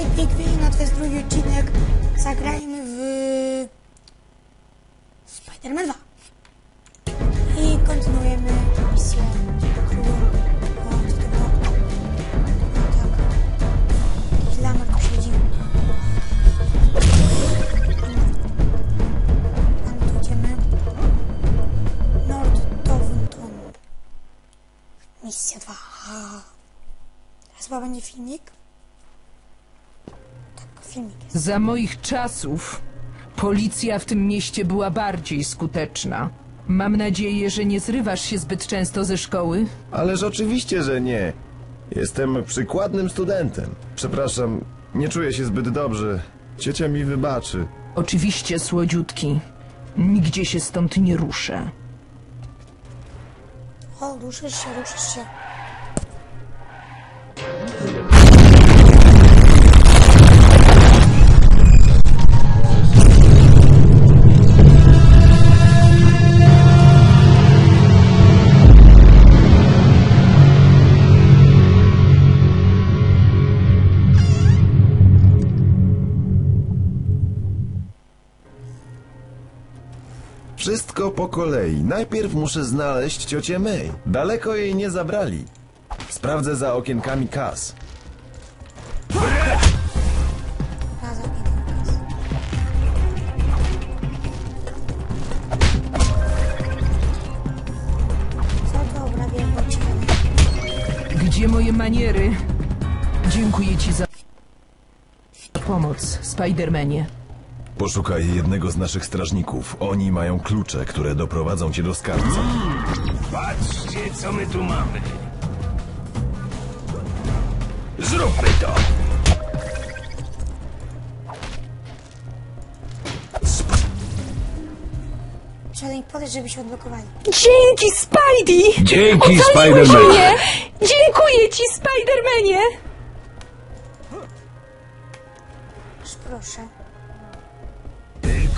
Hej Pigwin, to jest drugi odcinek. Zagrajmy w Spider-Man 2. I kontynuujemy misję? No tak. Jakiś lamer tu siedzi. Tam tu idziemy. Nord Dovington. Misja 2. Teraz chyba będzie filmik. Filmik jest. Za moich czasów policja w tym mieście była bardziej skuteczna. Mam nadzieję, że nie zrywasz się zbyt często ze szkoły. Ależ oczywiście, że nie. Jestem przykładnym studentem. Przepraszam, nie czuję się zbyt dobrze. Ciocia mi wybaczy. Oczywiście, słodziutki. Nigdzie się stąd nie ruszę. O, ruszysz się, ruszysz się. Wszystko po kolei. Najpierw muszę znaleźć ciocię May. Daleko jej nie zabrali. Sprawdzę za okienkami kas. Gdzie moje maniery? Dziękuję ci za pomoc, Spidermanie. Poszukaj jednego z naszych strażników. Oni mają klucze, które doprowadzą cię do skarbca. Patrzcie, co my tu mamy. Zróbmy to. Nich podejść, żeby się odblokowali. Dzięki, Spidey! Dzięki, Ocaliłeś Spider-Man. mnie! Dziękuję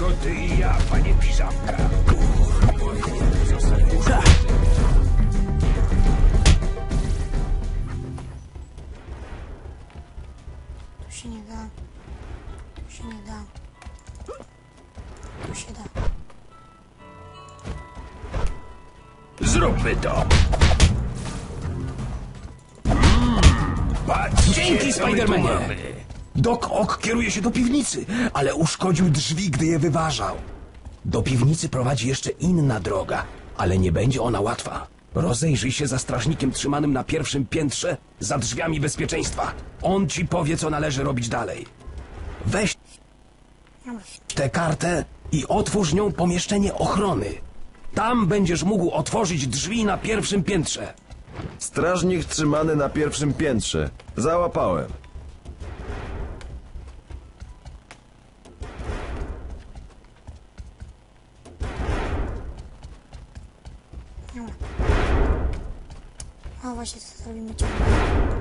Tylko ty i ja, panie Piżamka. Tu się nie da. Tu się nie da. Tu się da. Zróbmy to. Patrzcie, Dzięki, Spidermanie. Doc Ock kieruje się do piwnicy, ale uszkodził drzwi, gdy je wyważał. Do piwnicy prowadzi jeszcze inna droga, ale nie będzie ona łatwa. Rozejrzyj się za strażnikiem trzymanym na pierwszym piętrze za drzwiami bezpieczeństwa. On ci powie, co należy robić dalej. Weź tę kartę i otwórz nią pomieszczenie ochrony. Tam będziesz mógł otworzyć drzwi na pierwszym piętrze. Strażnik trzymany na pierwszym piętrze. Załapałem. O, właśnie co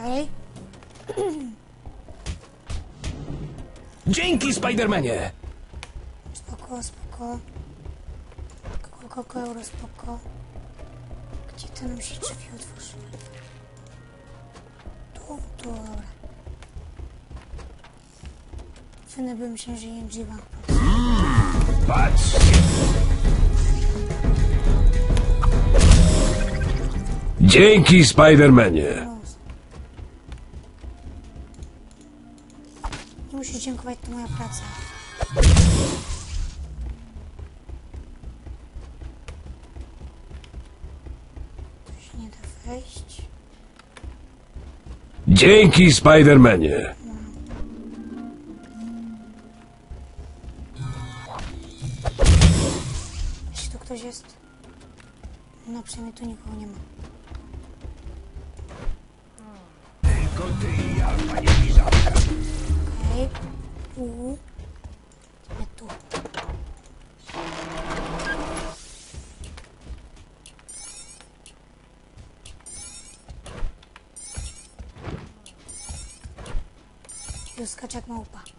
Okej. Dzięki, Spidermanie! Spoko, spoko. Koko, euro, spoko. Gdzie to nam się drzwi otworzyły? Tu, tu, dobra. Fajne bym się, że ING Bank. Patrzcie. Dzięki, Spidermanie. Praca. Tu się nie da wejść. Dzięki, Spidermanie. Jeśli tu ktoś jest. No przynajmniej tu nikogo nie ma. Tylko ty i ja, panie. Okej. Tu. Idziemy tu. Tu skacz jak małpa. Spróbuj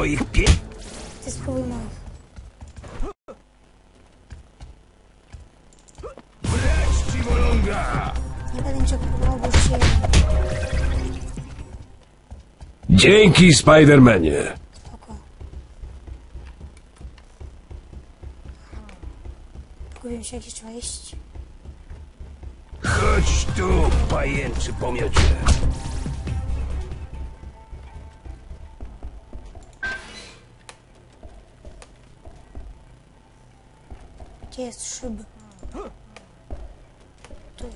moich pie... Ty spróbuj moich. Ci wolonga! Nie będę cię próbował, bo się Dzięki, Spidermanie. Spoko. Pogubiłem się gdzieś trzeba iść. Chodź tu, pajęczy pomiocie. Gdzie jest szyb? Tu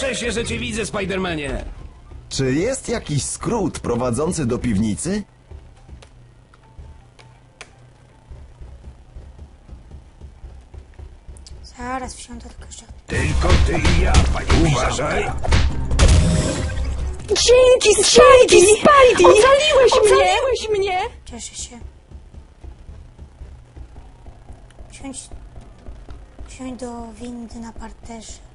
Cieszę się, że cię widzę, Spidermanie. Czy jest jakiś skrót prowadzący do piwnicy? Zaraz wsiądę tylko jeszcze. Tylko ty i ja, panie Uważaj! Dzięki, Spidey! Spidey! Ocaliłeś mnie! Ocaliłeś mnie! Cieszę się. Wsiądź, wsiądź do windy na parterze.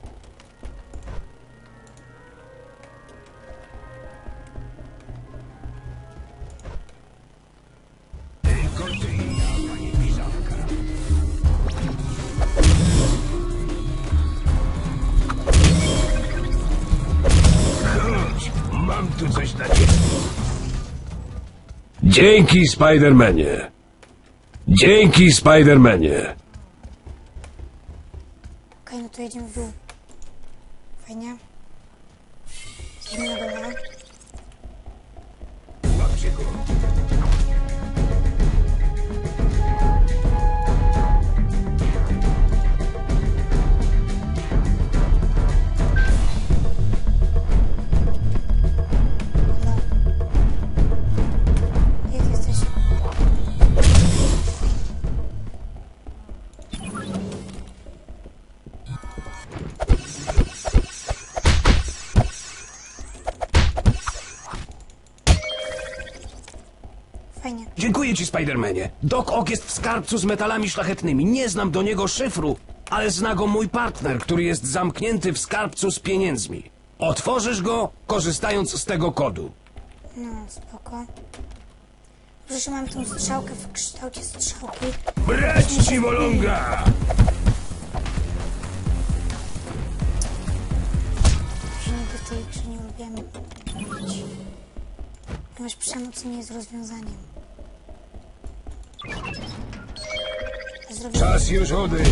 Dzięki, Spidermanie. Dzięki, Spidermanie. Okej, no to jedziemy w dół. Fajnie. Dziękuję ci, Spidermanie. Doc Ock jest w skarbcu z metalami szlachetnymi. Nie znam do niego szyfru, ale zna go mój partner, który jest zamknięty w skarbcu z pieniędzmi. Otworzysz go, korzystając z tego kodu. No, spoko. Proszę, mam tą strzałkę w kształcie strzałki. Brać ci wolonga! że w tej grze nie lubiłem. Ponieważ przemoc nie jest rozwiązaniem. Zrobię Czas już odejść.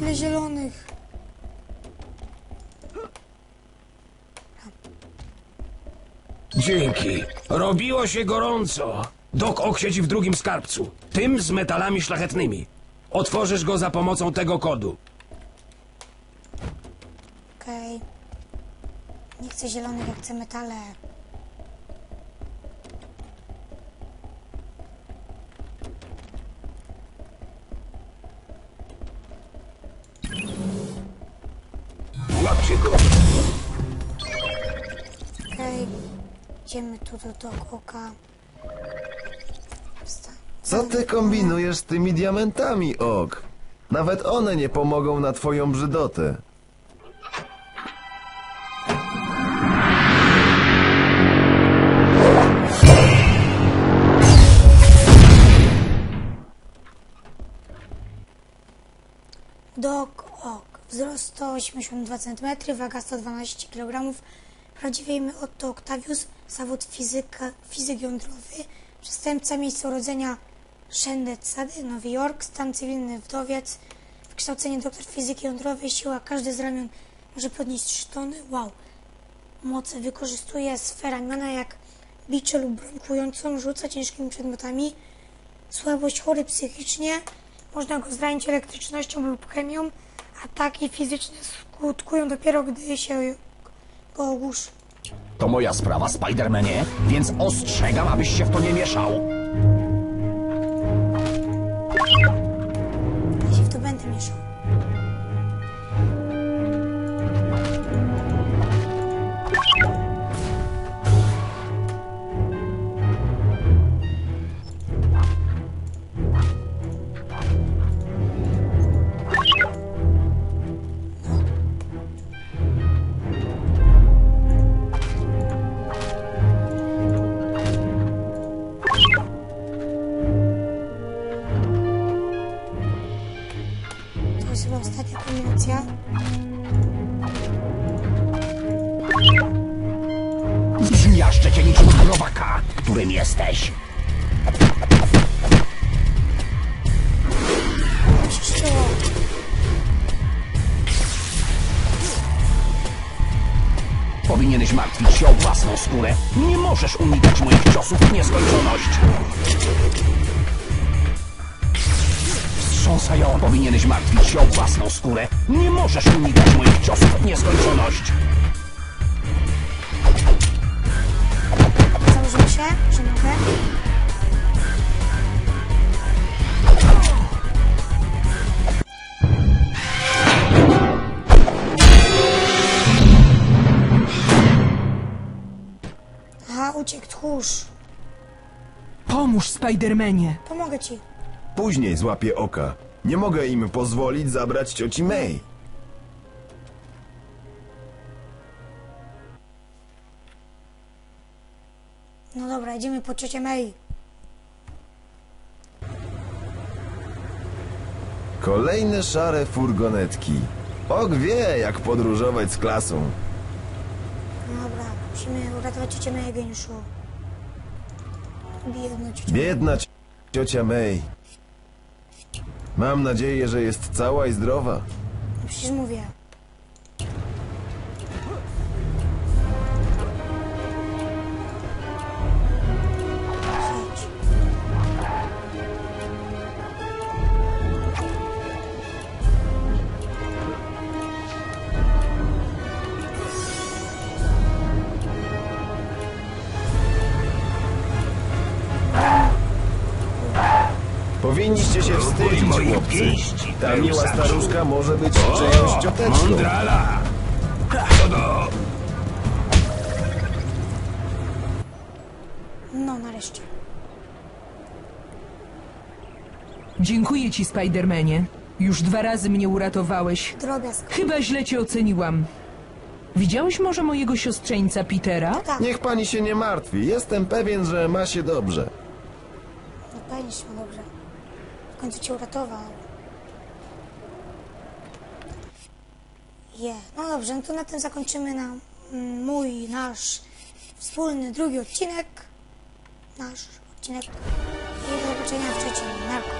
ile zielonych. Dzięki. Robiło się gorąco. Doc Ock siedzi w drugim skarbcu. Tym z metalami szlachetnymi. Otworzysz go za pomocą tego kodu. Okej. Nie chcę zielonych, ja chcę metale. Okej. Idziemy tu do oka. Wsta- Co ty kombinujesz z tymi diamentami, Ok? Nawet one nie pomogą na twoją brzydotę. 182 cm, waga 112 kg. Prawdziwe imię Otto Octavius, zawód fizyka, fizyk jądrowy, przestępca, miejsce urodzenia Shendetsady, Nowy Jork, stan cywilny wdowiec, wykształcenie doktor fizyki jądrowej, siła każdy z ramion może podnieść 3 tony, wow. Moce wykorzystuje sfera miana jak bicze lub broń kłującą, rzuca ciężkimi przedmiotami, słabość chory psychicznie, można go zranić elektrycznością lub chemią, ataki fizyczne skutkują dopiero gdy się go ogłuszy. To moja sprawa, Spidermanie, więc ostrzegam, abyś się w to nie mieszał. Zmiaszczę cię niczym którym jesteś. Powinieneś martwić się o własną skórę. Nie możesz unikać moich ciosów w nieskończoność. Wstrząsająco powinieneś martwić się o własną skórę. Nie możesz unikać moich ciosów w nieskończoność. Założymy się, że mogę. Aha, uciekł tchórz. Pomóż, Spidermanie. Pomogę ci. Później złapię oka. Nie mogę im pozwolić zabrać cioci May. Dobra, idziemy po ciocię May. Kolejne szare furgonetki. Og wie, jak podróżować z klasą. Dobra, musimy uratować ciocię May, geniuszu. Biedna ciocia. Biedna ci- ciocia May. Mam nadzieję, że jest cała i zdrowa. No przecież mówię. Powinniście się wstydzić, chłopcy. Ta miła staruszka może być czyjąś cioteczką. Mądrala! Do... No, nareszcie. Dziękuję ci, Spidermanie. Już dwa razy mnie uratowałeś. Drobiazg. Chyba źle cię oceniłam. Widziałeś może mojego siostrzeńca Petera? Tak, Niech pani się nie martwi. Jestem pewien, że ma się dobrze. no pewnie się dobrze. W końcu cię uratował. Je. No dobrze, no to na tym zakończymy na mój, nasz wspólny drugi odcinek. Nasz odcinek. I do zobaczenia w trzecim. Narko.